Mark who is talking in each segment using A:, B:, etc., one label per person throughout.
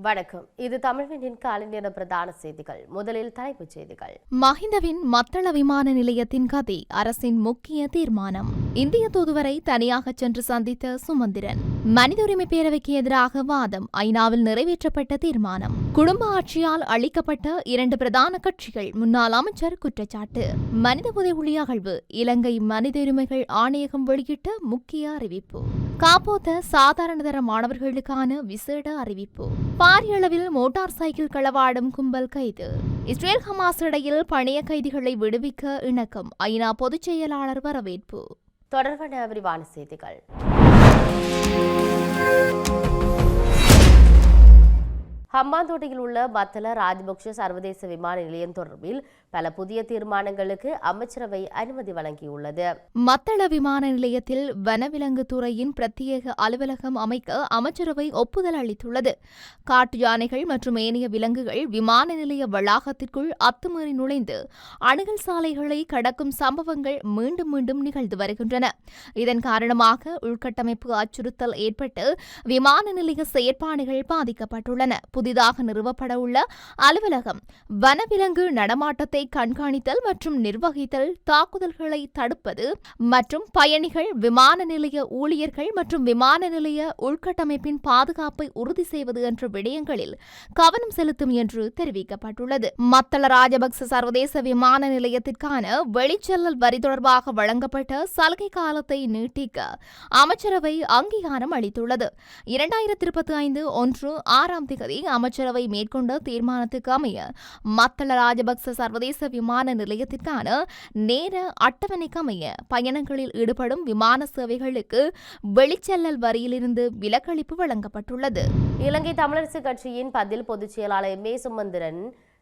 A: வணக்கம். இது தமிழ்வினின் காலை நேர பிரதான செய்திகள். முதலில் தலைப்புச் செய்திகள்.
B: மஹிந்தவின் மத்தள விமான நிலையத்தின் கதை அரசின் முக்கிய தீர்மானம். இந்திய தூதுவரை தனியாக சென்று சந்தித்த சுமந்திரன். மனித உரிமை பேரவைக்கு எதிராக வாதம் ஐநாவில் நிறைவேற்றப்பட்ட தீர்மானம். குடும்ப ஆட்சியால் அளிக்கப்பட்ட இரண்டு பிரதான கட்சிகள் முன்னாள் அமைச்சர் குற்றச்சாட்டு. மனித உதவி அகழ்வு இலங்கை மனித உரிமைகள் ஆணையகம் வெளியிட்ட முக்கிய அறிவிப்பு. காப்போத்த சாதாரணதர மாணவர்களுக்கான விசேட அறிவிப்பு. பாரிய அளவில் மோட்டார் சைக்கிள் களவாடும் கும்பல் கைது. இஸ்ரேல் ஹமாஸ் இடையில் பணிய கைதிகளை விடுவிக்க இணக்கம். ஐநா பொதுச் செயலாளர் வரவேற்பு.
A: தொடர்பான விரிவான செய்திகள். ஹம்பாந்தோட்டையில் உள்ள மத்தள ராஜபக்ஷ சர்வதேச விமான நிலையம் தொடர்பில் பல புதிய தீர்மானங்களுக்கு அமைச்சரவை அனுமதி வழங்கியுள்ளது.
B: மத்தள விமான நிலையத்தில் வனவிலங்கு துறையின் பிரத்யேக அலுவலகம் அமைக்க அமைச்சரவை ஒப்புதல் அளித்துள்ளது. காட்டு யானைகள் மற்றும் ஏனைய விலங்குகள் விமான நிலைய வளாகத்திற்குள் அத்துமீறி நுழைந்து அணுகல் சாலைகளை கடக்கும் சம்பவங்கள் மீண்டும் மீண்டும் நிகழ்ந்து வருகின்றன. இதன் காரணமாக உள்கட்டமைப்பு அச்சுறுத்தல் ஏற்பட்டு விமான நிலைய செயற்பாடுகள் பாதிக்கப்பட்டுள்ளன. புதிதாக நிறுவப்படவுள்ள அலுவலகம் வனவிலங்கு நடமாட்டத்தை கண்காணித்தல் மற்றும் நிர்வகித்தல் தாக்குதல்களை தடுப்பது மற்றும் பயணிகள் விமான நிலைய ஊழியர்கள் மற்றும் விமான நிலைய உள்கட்டமைப்பின் பாதுகாப்பை உறுதி செய்வது என்ற விடயங்களில் கவனம் செலுத்தும் என்று தெரிவிக்கப்பட்டுள்ளது. மத்தள ராஜபக்ச சர்வதேச விமான நிலையத்திற்கான வெளிச்செல்லல் வரி தொடர்பாக வழங்கப்பட்ட சலுகை காலத்தை நீட்டிக்க அமைச்சரவை அங்கீகாரம் அளித்துள்ளது. இரண்டாயிரத்தி இருபத்தி ஐந்து ஒன்று ஆறாம் திகதி அமைச்சரவை மேற்கொண்ட தீர்மானத்துக்கு அமைய மத்தள ராஜபக்ச சர்வதேச விமான நிலையத்திற்கான நேர அட்டவணைக்கு அமைய பயணங்களில் ஈடுபடும் விமான சேவைகளுக்கு வெளிச்செல்லல் வரியிலிருந்து விலக்களிப்பு வழங்கப்பட்டுள்ளது.
A: இலங்கை தமிழரசு கட்சியின் பதில் பொதுச் செயலாளர் எம் ஏ சுமந்திரன்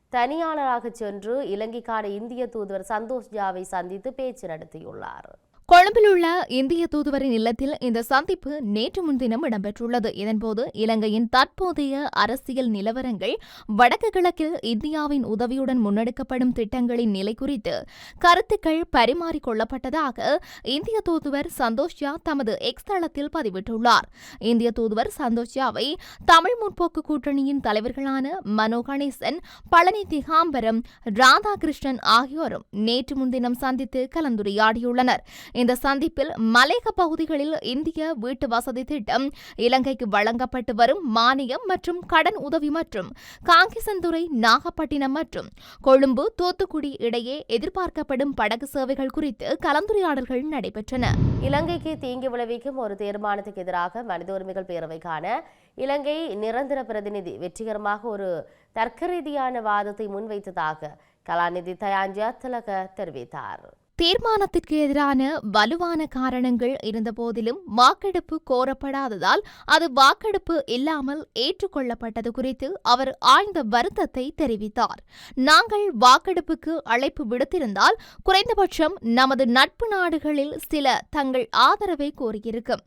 A: தனியாளராக சென்று இலங்கைக்கான இந்திய தூதுவர் சந்தோஷ் ஜாவை சந்தித்து பேச்சு நடத்தியுள்ளார்.
B: கொழும்பில் உள்ள இந்திய தூதுவரின் இல்லத்தில் இந்த சந்திப்பு நேற்று முன்தினம் இடம்பெற்றுள்ளது. இதன்போது இலங்கையின் தற்போதைய அரசியல் நிலவரங்கள் வடக்கு கிழக்கில் இந்தியாவின் உதவியுடன் முன்னெடுக்கப்படும் திட்டங்களின் நிலை குறித்து கருத்துக்கள் பரிமாறிக்கொள்ளப்பட்டதாக இந்திய தூதுவர் சந்தோஷ்யா தமது எக்ஸ் தளத்தில் பதிவிட்டுள்ளார். இந்திய தூதுவர் சந்தோஷ்யாவை தமிழ் முற்போக்கு கூட்டணியின் தலைவர்களான மனோ கணேசன் பழனி திகாம்பரம் ராதாகிருஷ்ணன் ஆகியோரும் நேற்று முன்தினம் சந்தித்து கலந்துரையாடியுள்ளனர். இந்த சந்திப்பில் மலையக பகுதிகளில் இந்திய வீட்டு வசதி திட்டம் இலங்கைக்கு வழங்கப்பட்டு வரும் மானியம் மற்றும் கடன் உதவி மற்றும் காங்கிசந்துறை நாகப்பட்டினம் மற்றும் கொழும்பு தூத்துக்குடி இடையே எதிர்பார்க்கப்படும் படகு சேவைகள் குறித்து கலந்துரையாடல்கள் நடைபெற்றன.
A: இலங்கைக்கு தீங்கு விளைவிக்கும் ஒரு தீர்மானத்துக்கு எதிராக மனித உரிமைகள் பேரவைக்கான இலங்கை நிரந்தர பிரதிநிதி வெற்றிகரமாக ஒரு தர்க்கரீதியான வாதத்தை முன்வைத்ததாக கலாநிதி தயாஞ்சியா திலக தெரிவித்தார்.
B: தீர்மானத்திற்கு எதிரான வலுவான காரணங்கள் இருந்தபோதிலும் வாக்கெடுப்பு கோரப்படாததால் அது வாக்கெடுப்பு இல்லாமல் ஏற்றுக்கொள்ளப்பட்டது குறித்து அவர் ஆழ்ந்த வருத்தத்தை தெரிவித்தார். நாங்கள் வாக்கெடுப்புக்கு அழைப்பு விடுத்திருந்தால் குறைந்தபட்சம் நமது நட்பு நாடுகளில் சில தங்கள் ஆதரவை கோரியிருக்கும்.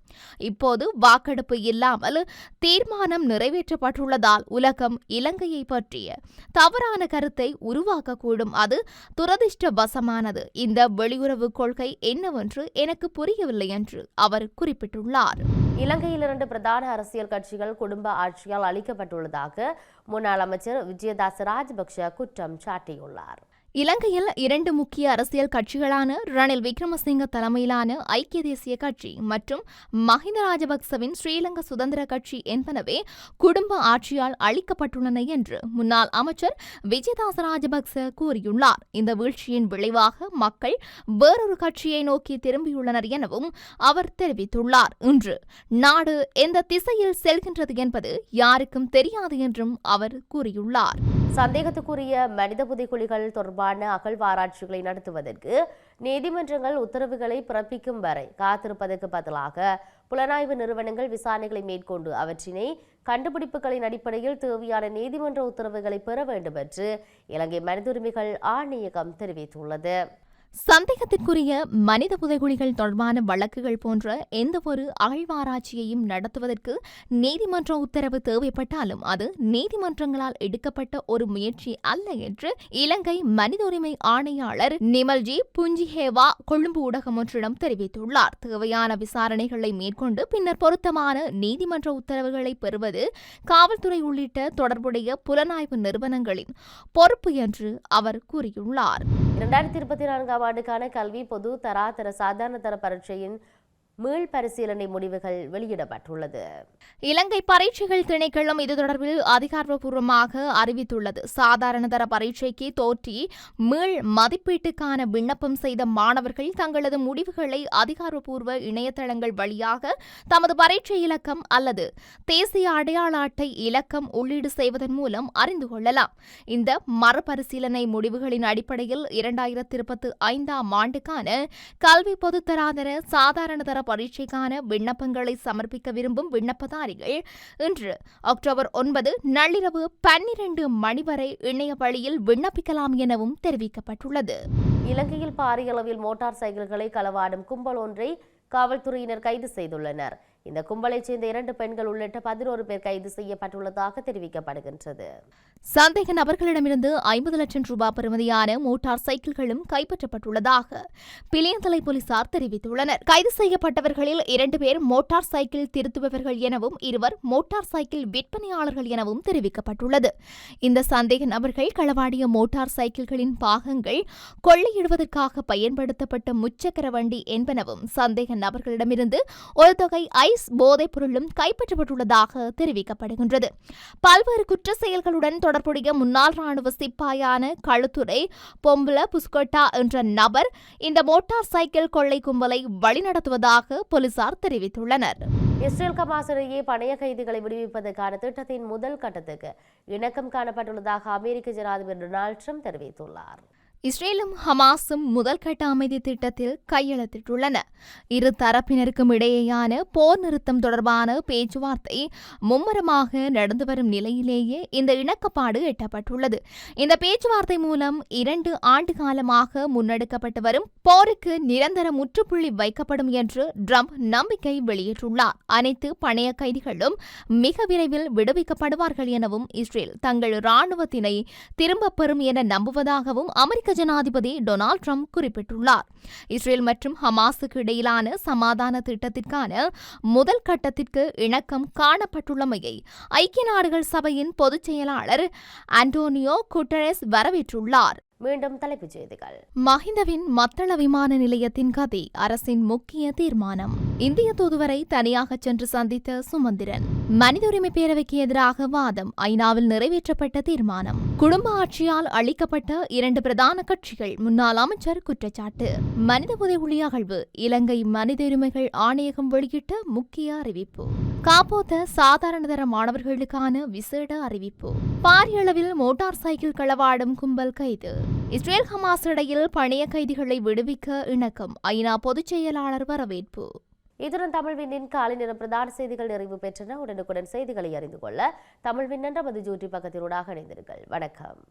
B: இப்போது வாக்கெடுப்பு இல்லாமல் தீர்மானம் நிறைவேற்றப்பட்டுள்ளதால் உலகம் இலங்கையை பற்றிய தவறான கருத்தை உருவாக்கக்கூடும். அது துரதிர்ஷ்டவசமானது. இந்த வெளியுறவு கொள்கை என்னவென்று எனக்கு புரியவில்லை என்று அவர் குறிப்பிட்டுள்ளார்.
A: இலங்கையில் இரண்டு பிரதான அரசியல் கட்சிகள் குடும்ப ஆட்சியால் அளிக்கப்பட்டுள்ளதாக முன்னாள் அமைச்சர் விஜயதாஸ் ராஜபக்ஷ குற்றம் சாட்டியுள்ளார்.
B: இலங்கையில் இரண்டு முக்கிய அரசியல் கட்சிகளான ரணில் விக்ரமசிங்க தலைமையிலான ஐக்கிய தேசிய கட்சி மற்றும் மஹிந்த ராஜபக்சவின் ஸ்ரீலங்கா சுதந்திர கட்சி என்பனவே குடும்ப ஆட்சியால் அளிக்கப்பட்டுள்ளன என்று முன்னாள் அமைச்சர் விஜயதாச ராஜபக்ச கூறியுள்ளார். இந்த வீழ்ச்சியின் விளைவாக மக்கள் வேறொரு கட்சியை நோக்கி திரும்பியுள்ளனர் எனவும் அவர் தெரிவித்துள்ளார். இன்று நாடு எந்த திசையில் செல்கின்றது என்பது யாருக்கும் தெரியாது என்றும் அவர் கூறியுள்ளார்.
A: சந்தேகத்துக்குரிய மனித புதைக்குழிகள் தொடர்பான அகழ்வாராய்ச்சிகளை நடத்துவதற்கு நீதிமன்றங்கள் உத்தரவுகளை பிறப்பிக்கும் வரை காத்திருப்பதற்கு பதிலாக புலனாய்வு நிறுவனங்கள் விசாரணைகளை மேற்கொண்டு அவற்றினை கண்டுபிடிப்புகளின் அடிப்படையில் தேவையான நீதிமன்ற உத்தரவுகளை பெற வேண்டும் என்று இலங்கை மனித உரிமைகள் ஆணையகம் தெரிவித்துள்ளது.
B: சந்தேகத்திற்குரிய மனித புதைகுழிகள் தொடர்பான வழக்குகள் போன்ற எந்தவொரு அகழ்வாராய்ச்சியையும் நடத்துவதற்கு நீதிமன்ற உத்தரவு தேவைப்பட்டாலும் அது நீதிமன்றங்களால் எடுக்கப்பட்ட ஒரு முயற்சி அல்ல என்று இலங்கை மனித உரிமை ஆணையாளர் நிமல்ஜி புஞ்சிஹேவா கொழும்பு ஊடகம் ஒன்றிடம் தெரிவித்துள்ளார். தேவையான விசாரணைகளை மேற்கொண்டு பின்னர் பொருத்தமான நீதிமன்ற உத்தரவுகளை பெறுவது காவல்துறை உள்ளிட்ட தொடர்புடைய புலனாய்வு நிறுவனங்களின் பொறுப்பு என்று அவர் கூறியுள்ளார்.
A: இரண்டாயிரத்தி இருபத்தி நான்காம் ஆண்டுக்கான கல்வி பொது தராதர சாதாரண தர பரீட்சையின் மீள் பரிசீலனை முடிவுகள் வெளியிடப்பட்டுள்ளது.
B: இலங்கை பரீட்சைகள் திணைக்களம் இது தொடர்பில் அதிகாரப்பூர்வமாக அறிவித்துள்ளது. சாதாரண தர பரீட்சைக்கு தோற்றி மீள் மதிப்பீட்டுக்கான விண்ணப்பம் செய்த மாணவர்கள் தங்களது முடிவுகளை அதிகாரப்பூர்வ இணையதளங்கள் வழியாக தமது பரீட்சை இலக்கம் அல்லது தேசிய அடையாள அட்டை இலக்கம் உள்ளீடு செய்வதன் மூலம் அறிந்து கொள்ளலாம். இந்த மறுபரிசீலனை முடிவுகளின் அடிப்படையில் இரண்டாயிரத்தி இருபத்தி ஐந்தாம் ஆண்டுக்கான கல்வி பொதுத்தராதர சாதாரண தர பரீட்சைக்கான விண்ணப்பங்களை சமர்ப்பிக்க விரும்பும் விண்ணப்பதாரிகள் இன்று அக்டோபர் ஒன்பது நள்ளிரவு பன்னிரண்டு மணி வரை இணைய வழியில் விண்ணப்பிக்கலாம் எனவும் தெரிவிக்கப்பட்டுள்ளது.
A: இலங்கையில் பாரிய அளவில் மோட்டார் சைக்கிள்களை களவாடும் கும்பல் ஒன்றை காவல்துறையினர் கைது செய்துள்ளனர். இந்த கும்பலைச் சேர்ந்த இரண்டு பெண்கள் உள்ளிட்ட பதினோரு பேர் கைது செய்யப்பட்டுள்ளதாக தெரிவிக்கப்படுகின்றது.
B: சந்தேக நபர்களிடமிருந்து ஐம்பது லட்சம் ரூபாய் பெறுமதியான மோட்டார் சைக்கிள்களும் கைப்பற்றப்பட்டுள்ளதாக பிளியந்தலை போலீசார் தெரிவித்துள்ளனர். கைது செய்யப்பட்டவர்களில் இரண்டு பேர் மோட்டார் சைக்கிள் திருத்துபவர்கள் எனவும் இருவர் மோட்டார் சைக்கிள் விற்பனையாளர்கள் எனவும் தெரிவிக்கப்பட்டுள்ளது. இந்த சந்தேக நபர்கள் களவாடிய மோட்டார் சைக்கிள்களின் பாகங்கள் கொள்ளையிடுவதற்காக பயன்படுத்தப்பட்ட முச்சக்கர வண்டி என்பனவும் சந்தேக நபர்களிடமிருந்து ஒரு தொகை ஐ போதைப் பொருளும் கைப்பற்றப்பட்டுள்ளதாக தெரிவிக்கப்படுகின்றது. பல்வேறு குற்ற செயல்களுடன் தொடர்புடைய முன்னாள் ராணுவ சிப்பாயான களுத்துறை பொம்புல புஸ்கொட்டா என்ற நபர் இந்த மோட்டார் சைக்கிள் கொள்ளை கும்பலை வழிநடத்துவதாக போலீசார் தெரிவித்துள்ளனர்.
A: இஸ்ரேல் கமாஸ் இடையே பணைய கைதிகளை விடுவிப்பதற்கான திட்டத்தின் முதல் கட்டத்துக்கு இணக்கம் காணப்பட்டுள்ளதாக அமெரிக்க ஜனாதிபதி டொனால்ட் ட்ரம்ப் தெரிவித்துள்ளார்.
B: இஸ்ரேலும் ஹமாஸும் முதல் கட்ட அமைதி திட்டத்தில் கையெழுத்திட்டுள்ளன. இரு தரப்பினருக்கும் இடையேயான போர் நிறுத்தம் தொடர்பான பேச்சுவார்த்தை மும்முரமாக நடந்து வரும் நிலையிலேயே இந்த இணக்கப்பாடு எட்டப்பட்டுள்ளது. இந்த பேச்சுவார்த்தை மூலம் இரண்டு ஆண்டு காலமாக முன்னெடுக்கப்பட்டு வரும் போருக்கு நிரந்தர முற்றுப்புள்ளி வைக்கப்படும் என்று ட்ரம்ப் நம்பிக்கை வெளியிட்டுள்ளார். அனைத்து பணைய கைதிகளும் மிக விரைவில் விடுவிக்கப்படுவார்கள் எனவும் இஸ்ரேல் தங்கள் இராணுவத்தினை திரும்பப் பெறும் என நம்புவதாகவும் அமெரிக்க ஜனாதிபதி டொனால்ட் ட்ரம்ப் குறிப்பிட்டுள்ளார். இஸ்ரேல் மற்றும் ஹமாஸுக்கு இடையிலான சமாதான திட்டத்திற்கான முதல் கட்டத்திற்கு இணக்கம் காணப்பட்டுள்ளமையை ஐக்கிய நாடுகள் சபையின் பொதுச் செயலாளர் அண்டோனியோ குட்டரஸ் வரவேற்றுள்ளார்.
A: மீண்டும் தலைப்புச் செய்திகள்.
B: மஹிந்தவின் மத்தள விமான நிலையத்தின் கதை அரசின் முக்கிய தீர்மானம். இந்திய தூதுவரை தனியாக சென்று சந்தித்த சுமந்திரன். மனித உரிமை பேரவைக்கு எதிராக வாதம் ஐநாவில் நிறைவேற்றப்பட்ட தீர்மானம். குடும்ப ஆட்சியால் அளிக்கப்பட்ட இரண்டு பிரதான கட்சிகள் முன்னாள் அமைச்சர் குற்றச்சாட்டு. மனித புதைகுழி அகழ்வு இலங்கை மனித உரிமைகள் ஆணையகம் வெளியிட்ட முக்கிய அறிவிப்பு. காப்போத்த சாதாரணதர மாணவர்களுக்கான விசேட அறிவிப்பு. பாரிய அளவில் மோட்டார் சைக்கிள் களவாடும் கும்பல் கைது. இஸ்ரேல் ஹமாஸ் இடையில் பணைய கைதிகளை விடுவிக்க இணக்கம். ஐநா பொதுச் செயலாளர் வரவேற்பு.
A: இதுடன் தமிழ் விண்ணின் காலை நேர பிரதான செய்திகள் நிறைவு பெற்றன. உடனுக்குடன் செய்திகளை அறிந்து கொள்ள தமிழ் விண்ணன் நமது ஜூட்டி பக்கத்தினூடாக இணைந்திருங்கள். வணக்கம்.